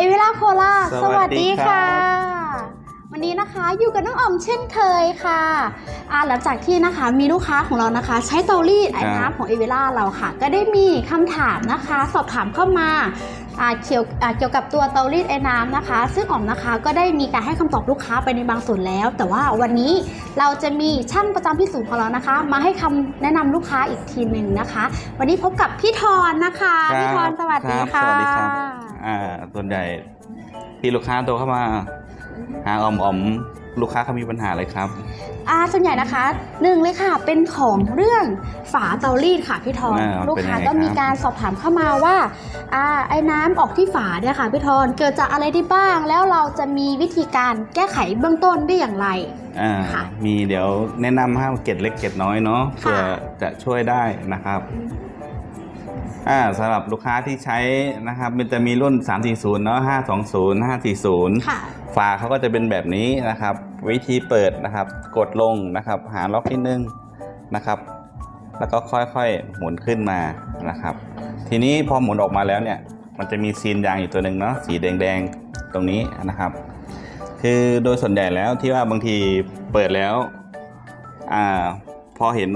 เอวิล่าโคลาสวัสดีครับวันนี้นะคะอยู่กับน้องออมเช่นเคยค่ะอ่าหลังจากที่นะคะมีลูกค้าของเรานะคะ ใช้เตารีดไอ้น้ำของเอวิล่าเราค่ะ ก็ได้มีคำถามนะคะ สอบถามเข้ามาอ่าเกี่ยวอ่าเกี่ยวกับตัวเตารีดไอ้น้ำนะคะ ซึ่งออมนะคะก็ได้มีการให้คำตอบลูกค้าไปในบางส่วนแล้ว แต่ว่าวันนี้เราจะมีช่างประจำที่ศูนย์ของเรานะคะ มาให้คำแนะนำลูกค้าอีกทีหนึ่งนะคะ วันนี้พบกับพี่ทอนนะคะครับพี่ทอนสวัสดีครับค่ะสวัสดีครับ อ่าส่วนใหญ่ที่ลูกค้าโทรเข้ามาหาออมออมลูกค้าเขามีปัญหาอะไรครับอ่าส่วนใหญ่นะคะหนึ่งเลยค่ะเป็นของเรื่องฝาเตารีดค่ะพี่ทอนอ่าลูกค้าเป็นยังไงก็มีครับ การสอบถามเข้ามาว่าอ่าไอ้น้ำออกที่ฝาเนี่ยค่ะพี่ทอนเกิดจากอะไรได้บ้าง แล้วเราจะมีวิธีการแก้ไขเบื้องต้นได้อย่างไร อ่าค่ะมีเดี๋ยวแนะนำให้เกร็ดเล็กเกร็ดน้อยเนาะค่ะ เพื่อจะช่วยได้นะครับ อ่าสำหรับลูกค้าที่ใช้นะครับมันจะมีรุ่น 340 เนาะ520 540ค่ะฝาเขาก็จะเป็นแบบนี้นะครับ วิธีเปิดนะครับ กดลงนะครับ หาล็อกที่นึงนะครับ แล้วก็ค่อยๆหมุนขึ้นมานะครับ ทีนี้พอหมุนออกมาแล้วเนี่ย มันจะมีซีนยางอยู่ตัวหนึ่งเนาะสีแดงๆตรงนี้นะครับ คือโดยส่วนใหญ่แล้วที่ว่าบางทีเปิดแล้วอ่าพอเห็น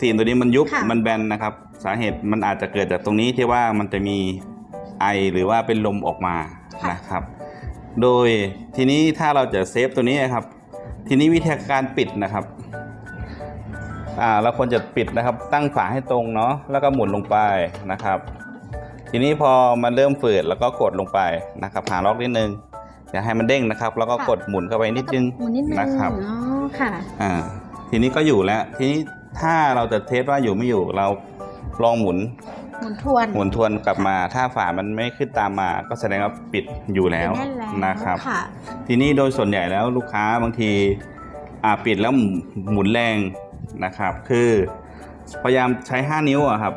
ซีนตัวนี้มันยุบค่ะมันแบนนะครับ สาเหตุมันอาจจะเกิดจากตรงนี้ที่ว่ามันจะมีไอหรือว่าเป็นลมออกมานะครับ โดยทีนี้ถ้าเราจะเซฟตัวนี้นะครับ ทีนี้วิธีการปิดนะครับอ่าเราควรจะปิดนะครับ ตั้งฝาให้ตรงเนาะแล้วก็หมุนลงไปนะครับ ทีนี้พอมันเริ่มฝืดแล้วก็กดลงไปนะครับหาล็อกนิดนึงอย่าให้มันเด้งนะครับ แล้วก็ค่ะกดหมุนเข้าไปนิดนึงหมุนนิดนึงนะครับอ๋อค่ะอ่าทีนี้ก็อยู่แล้ว ทีนี้ถ้าเราจะเทสว่าอยู่ไม่อยู่เรา ลองหมุนหมุนทวน หมุนทวนกลับมา ถ้าฝามันไม่ขึ้นตามมา ก็แสดงว่าปิดอยู่แล้วแน่นแล้วนะครับ ค่ะ ทีนี้โดยส่วนใหญ่แล้วลูกค้าบางทีอ่าปิดแล้วหมุนแรงนะครับ คือพยายามใช้ 5 นิ้วอะครับ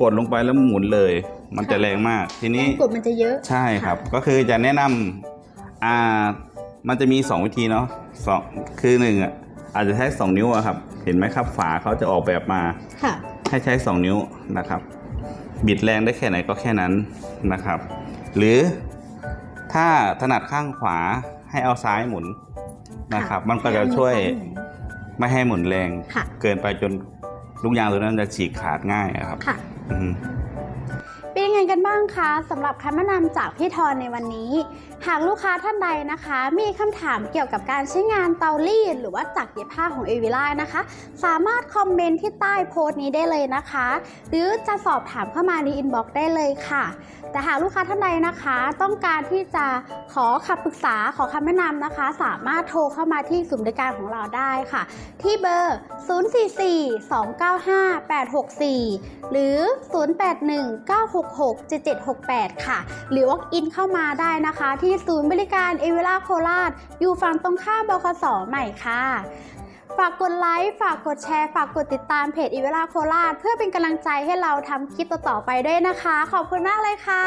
กดลงไปแล้วหมุนเลย มันจะแรงมาก ทีนี้แรงกดมันจะเยอะใช่ครับ ก็คือจะแนะนำอ่า มันจะมี 2 วิธีเนาะสองคือหนึ่งอะอาจจะใช้ 2 นิ้วอะครับ เห็นไหมครับ ฝาเขาจะออกแบบมา ค่ะ ให้ใช้ 2 นิ้วนะครับ บิดแรงได้แค่ไหนก็แค่นั้นนะครับ หรือถ้าถนัดข้างขวาให้เอาซ้ายหมุนนะครับ มันก็จะช่วยไม่ให้หมุนแรงค่ะเกินไปจนลูกยางตัวนั้นจะฉีกขาดง่ายอะครับค่ะอืมเป็นยัง ไงกันบ้างคะสำหรับคำแนะนำจากพี่ทอนในวันนี้ หากลูกค้าท่านใดนะคะ มีคำถามเกี่ยวกับการใช้งานเตารีดหรือว่าจักรเย็บผ้าของเอวิล่านะคะ สามารถคอมเมนต์ที่ใต้โพสต์นี้ได้เลยนะคะ หรือจะสอบถามเข้ามาในอินบ็อกซ์ได้เลยค่ะ แต่หากลูกค้าท่านใดนะคะ ต้องการที่จะขอคำปรึกษาขอคำแนะนำนะคะ สามารถโทรเข้ามาที่ศูนย์บริการของเราได้ค่ะ ที่เบอร์ 044-295-864 หรือ 081966 6 7768 ค่ะ หรือว่าอินเข้ามาได้นะคะ ที่ศูนย์บริการเอเวล่าโคราช อยู่ฝั่งตรงข้ามบคสใหม่ค่ะฝากกดไลค์ ฝากกดแชร์ ฝากกดติดตามเพจอีเวลาโคราช เพื่อเป็นกำลังใจให้เราทำคลิปต่อๆไปด้วยนะคะ ขอบคุณมากเลยค่ะ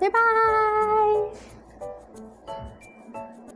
บ๊ายบาย